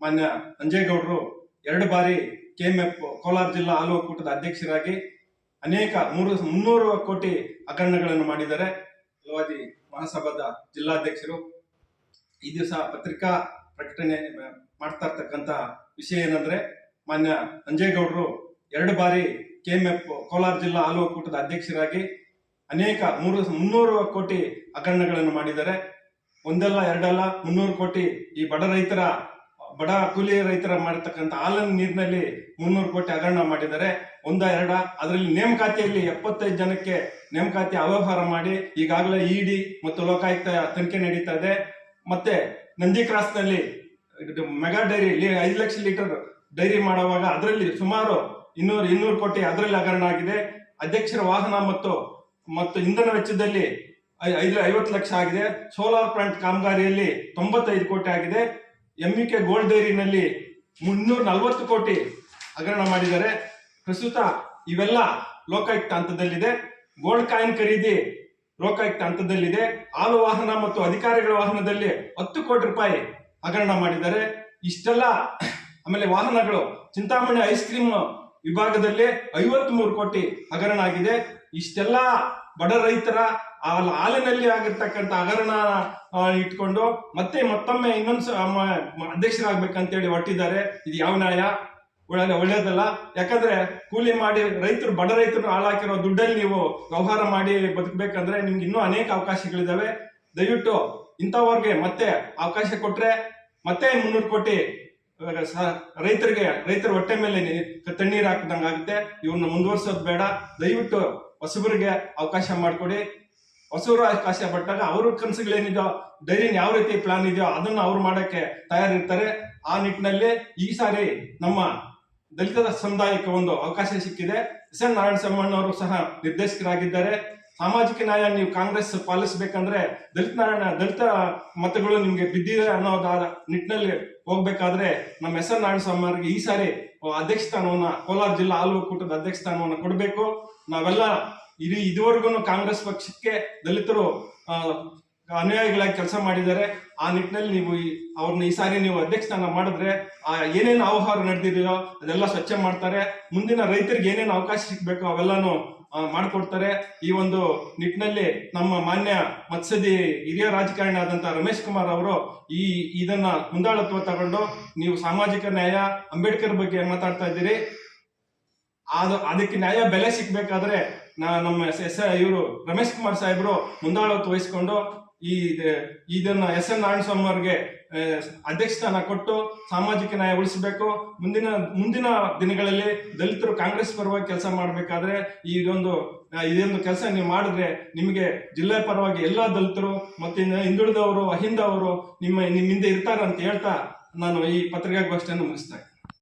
ಮಾನ್ಯ ಅಂಜೇಗೌಡರು ಎರಡು ಬಾರಿ ಕೆಎಂಎಫ್ ಕೋಲಾರ ಜಿಲ್ಲಾ ಹಾಲು ಒಕ್ಕೂಟದ ಅಧ್ಯಕ್ಷರಾಗಿ ಅನೇಕ ಮೂರು ಮುನ್ನೂರು ಕೋಟಿ ಹಗರಣಗಳನ್ನು ಮಾಡಿದ್ದಾರೆ. ಫಲವಾದಿ ಮಹಾಸಭಾದ ಜಿಲ್ಲಾಧ್ಯಕ್ಷರು ಈ ದಿವಸ ಪತ್ರಿಕಾ ಪ್ರಕಟಣೆ ಮಾಡ್ತಾ ಇರ್ತಕ್ಕಂಥ ವಿಷಯ ಏನಂದ್ರೆ ಮಾನ್ಯ ಅಂಜೇಗೌಡರು ಎರಡು ಬಾರಿ ಕೆಎಂಎಫ್ ಕೋಲಾರ ಜಿಲ್ಲಾ ಹಾಲು ಒಕ್ಕೂಟದ ಅಧ್ಯಕ್ಷರಾಗಿ ಅನೇಕ ಮೂರು ಮುನ್ನೂರು ಕೋಟಿ ಹಗರಣಗಳನ್ನು ಮಾಡಿದ್ದಾರೆ. ಒಂದಲ್ಲ, ಎರಡಲ್ಲ, ಮುನ್ನೂರು ಕೋಟಿ ಈ ಬಡ ರೈತರ ಬಡ ಕೂಲಿ ರೈತರ ಮಾಡಿರ್ತಕ್ಕಂಥ ಹಾಲನ್ನು ನೀರಿನಲ್ಲಿ ಮುನ್ನೂರು ಕೋಟಿ ಹಗರಣ ಮಾಡಿದ್ದಾರೆ. ಒಂದ ಎರಡ, ಅದರಲ್ಲಿ ನೇಮಕಾತಿಯಲ್ಲಿ ಎಪ್ಪತ್ತೈದು ಜನಕ್ಕೆ ನೇಮಕಾತಿ ಅವ್ಯವಹಾರ ಮಾಡಿ ಈಗಾಗಲೇ ಇಡಿ ಮತ್ತು ಲೋಕಾಯುಕ್ತ ತನಿಖೆ ನಡೀತಾ ಇದೆ. ಮತ್ತೆ ನಂದಿ ಕ್ರಾಸ್ನಲ್ಲಿ ಮೆಗಾ ಡೈರಿ ಐದು ಲಕ್ಷ ಲೀಟರ್ ಡೈರಿ ಮಾಡುವಾಗ ಅದರಲ್ಲಿ ಸುಮಾರು ಇನ್ನೂರು ಇನ್ನೂರು ಕೋಟಿ ಅದರಲ್ಲಿ ಹಗರಣ ಆಗಿದೆ. ಅಧ್ಯಕ್ಷರ ವಾಹನ ಮತ್ತು ಮತ್ತು ಇಂಧನ ವೆಚ್ಚದಲ್ಲಿ ಐದು, ಐವತ್ತು ಲಕ್ಷ ಆಗಿದೆ. ಸೋಲಾರ್ ಪ್ಲಾಂಟ್ ಕಾಮಗಾರಿಯಲ್ಲಿ ತೊಂಬತ್ತೈದು ಕೋಟಿ ಆಗಿದೆ. ಎಂಇಕೆ ಗೋಲ್ಡ್ ಡೈರಿನಲ್ಲಿ ಮುನ್ನೂರ ನಲವತ್ತು ಕೋಟಿ ಹಗರಣ ಮಾಡಿದ್ದಾರೆ. ಪ್ರಸ್ತುತ ಇವೆಲ್ಲ ಲೋಕಾಯುಕ್ತ ಹಂತದಲ್ಲಿದೆ. ಗೋಲ್ಡ್ ಕಾಯಿನ್ ಖರೀದಿ ಲೋಕಾಯುಕ್ತ ಹಂತದಲ್ಲಿದೆ. ಹಾಲು ವಾಹನ ಮತ್ತು ಅಧಿಕಾರಿಗಳ ವಾಹನದಲ್ಲಿ ಹತ್ತು ಕೋಟಿ ರೂಪಾಯಿ ಹಗರಣ ಮಾಡಿದ್ದಾರೆ. ಇಷ್ಟೆಲ್ಲ ಆಮೇಲೆ ವಾಹನಗಳು, ಚಿಂತಾಮಣಿ ಐಸ್ ಕ್ರೀಮ್ ವಿಭಾಗದಲ್ಲಿ ಐವತ್ ಮೂರು ಕೋಟಿ ಹಗರಣ ಆಗಿದೆ ಇಷ್ಟೆಲ್ಲ ಬಡ ರೈತರ ಹಾಲಿನಲ್ಲಿ ಆಗಿರ್ತಕ್ಕಂಥ ಹಗರಣ ಇಟ್ಕೊಂಡು ಮತ್ತೆ ಮತ್ತೊಮ್ಮೆ ಇನ್ನೊಂದು ಅಧ್ಯಕ್ಷರಾಗ್ಬೇಕಂತೇಳಿ ಹೊಟ್ಟಿದ್ದಾರೆ ಇದು ಯಾವ ನ್ಯಾಯ? ಒಳ್ಳೆ ಒಳ್ಳೇದಲ್ಲ ಯಾಕಂದ್ರೆ ಕೂಲಿ ಮಾಡಿ ರೈತರು, ಬಡ ರೈತರು ಹಾಳಾಕಿರೋ ದುಡ್ಡಲ್ಲಿ ನೀವು ವ್ಯವಹಾರ ಮಾಡಿ ಬದುಕಬೇಕಂದ್ರೆ ನಿಮ್ಗೆ ಇನ್ನೂ ಅನೇಕ ಅವಕಾಶಗಳಿದಾವೆ. ದಯವಿಟ್ಟು ಇಂಥವ್ರಿಗೆ ಮತ್ತೆ ಅವಕಾಶ ಕೊಟ್ರೆ ಮತ್ತೆ ಮುನ್ನೂರು ಕೋಟಿ ರೈತರಿಗೆ, ರೈತರ ಹೊಟ್ಟೆ ಮೇಲೆ ತಣ್ಣೀರ್ ಹಾಕಿದಂಗೆ ಆಗುತ್ತೆ. ಇವ್ರನ್ನ ಮುಂದುವರ್ಸೋದು ಬೇಡ. ದಯವಿಟ್ಟು ಹೊಸಬರಿಗೆ ಅವಕಾಶ ಮಾಡಿಕೊಡಿ. ಹೊಸಬರು ಅವಕಾಶ ಪಟ್ಟಾಗ ಅವ್ರ ಕನಸುಗಳೇನಿದೆಯೋ ಡೈರಿನ ಯಾವ ರೀತಿ ಪ್ಲಾನ್ ಇದೆಯೋ ಅದನ್ನ ಅವ್ರು ಮಾಡಕ್ಕೆ ತಯಾರಿರ್ತಾರೆ. ಆ ನಿಟ್ಟಿನಲ್ಲಿ ಈ ಸಾರಿ ನಮ್ಮ ದಲಿತ ಸಮುದಾಯಕ್ಕೆ ಒಂದು ಅವಕಾಶ ಸಿಕ್ಕಿದೆ. ಎಸ್ ಎನ್ ನಾರಾಯಣ ಸಮ್ಮಣ್ಣವರು ಸಹ ನಿರ್ದೇಶಕರಾಗಿದ್ದಾರೆ. ಸಾಮಾಜಿಕ ನ್ಯಾಯ ನೀವು ಕಾಂಗ್ರೆಸ್ ಪಾಲಿಸಬೇಕಂದ್ರೆ ದಲಿತ ನಾರಾಯಣ, ದಲಿತ ಮತಗಳು ನಿಮ್ಗೆ ಬಿದ್ದಿದೆ ಅನ್ನೋದಾದ ನಿಟ್ಟಿನಲ್ಲಿ ಹೋಗ್ಬೇಕಾದ್ರೆ ನಮ್ಮ ಎಸ್ ಎನ್ ನಾರಾಯಣ ಸ್ವಾಮಿಯವರಿಗೆ ಈ ಸಾರಿ ಅಧ್ಯಕ್ಷ ಸ್ಥಾನವನ್ನ ಕೋಲಾರ ಜಿಲ್ಲಾ ಹಾಲು ಒಕ್ಕೂಟದ ಅಧ್ಯಕ್ಷ ಸ್ಥಾನವನ್ನ ಕೊಡಬೇಕು. ನಾವೆಲ್ಲ ಇಡೀ ಇದುವರೆಗೂ ಕಾಂಗ್ರೆಸ್ ಪಕ್ಷಕ್ಕೆ ದಲಿತರು ಅನುಯಾಯಿಗಳಾಗಿ ಕೆಲಸ ಮಾಡಿದ್ದಾರೆ, ಆ ನಿಟ್ಟಿನಲ್ಲಿ ನೀವು ಅವ್ರನ್ನ ಈ ಸಾರಿ ನೀವು ಅಧ್ಯಕ್ಷ ಸ್ಥಾನ ಮಾಡಿದ್ರೆ, ಆ ಏನೇನು ಅವಹಾರ ನಡೆದಿದೆಯೋ ಅದೆಲ್ಲ ಸ್ವಚ್ಛ ಮಾಡ್ತಾರೆ. ಮುಂದಿನ ರೈತರಿಗೆ ಏನೇನು ಅವಕಾಶ ಸಿಗ್ಬೇಕೋ ಅವೆಲ್ಲಾನು ಮಾಡಿಕೊಡ್ತಾರೆ. ಈ ಒಂದು ನಿಟ್ಟಿನಲ್ಲಿ ನಮ್ಮ ಮಾನ್ಯ ಮತ್ಸದಿ ಹಿರಿಯ ರಾಜಕಾರಣಿ ಆದಂತ ರಮೇಶ್ ಕುಮಾರ್ ಅವರು ಈ ಇದನ್ನ ಮುಂದಾಳತ್ವ ತಗೊಂಡು ನೀವು ಸಾಮಾಜಿಕ ನ್ಯಾಯ, ಅಂಬೇಡ್ಕರ್ ಬಗ್ಗೆ ಮಾತಾಡ್ತಾ ಇದ್ದೀರಿ. ಅದು ಅದಕ್ಕೆ ನ್ಯಾಯ ಬೆಲೆ ಸಿಗ್ಬೇಕಾದ್ರೆ ನಮ್ಮ ಎಸ್ ಇವರು ರಮೇಶ್ ಕುಮಾರ್ ಸಾಹೇಬರು ಮುಂದಾಳತ್ವ ವಹಿಸ್ಕೊಂಡು ಈ ಇದ- ಇದನ್ನ ಎಸ್ ಎನ್ ನಾರಾಯಣಸ್ವಾಮಿ ಅಧ್ಯಕ್ಷ ಸ್ಥಾನ ಕೊಟ್ಟು ಸಾಮಾಜಿಕ ನ್ಯಾಯ ಉಳಿಸಬೇಕು ಮುಂದಿನ ಮುಂದಿನ ದಿನಗಳಲ್ಲಿ ದಲಿತರು ಕಾಂಗ್ರೆಸ್ ಪರವಾಗಿ ಕೆಲಸ ಮಾಡಬೇಕಾದ್ರೆ ಇದೊಂದು ಇದೊಂದು ಕೆಲಸ ನೀವು ಮಾಡಿದ್ರೆ ನಿಮಗೆ ಜಿಲ್ಲೆ ಪರವಾಗಿ ಎಲ್ಲಾ ದಲಿತರು ಮತ್ತೆ ಹಿಂದುಳಿದವರು, ಅಹಿಂದವರು ನಿಮ್ಮ ನಿಮ್ಮ ಹಿಂದೆ ಅಂತ ಹೇಳ್ತಾ ನಾನು ಈ ಪತ್ರಿಕಾಗೋಷ್ಠಿಯನ್ನು ಮುಗಿಸ್ತಾ.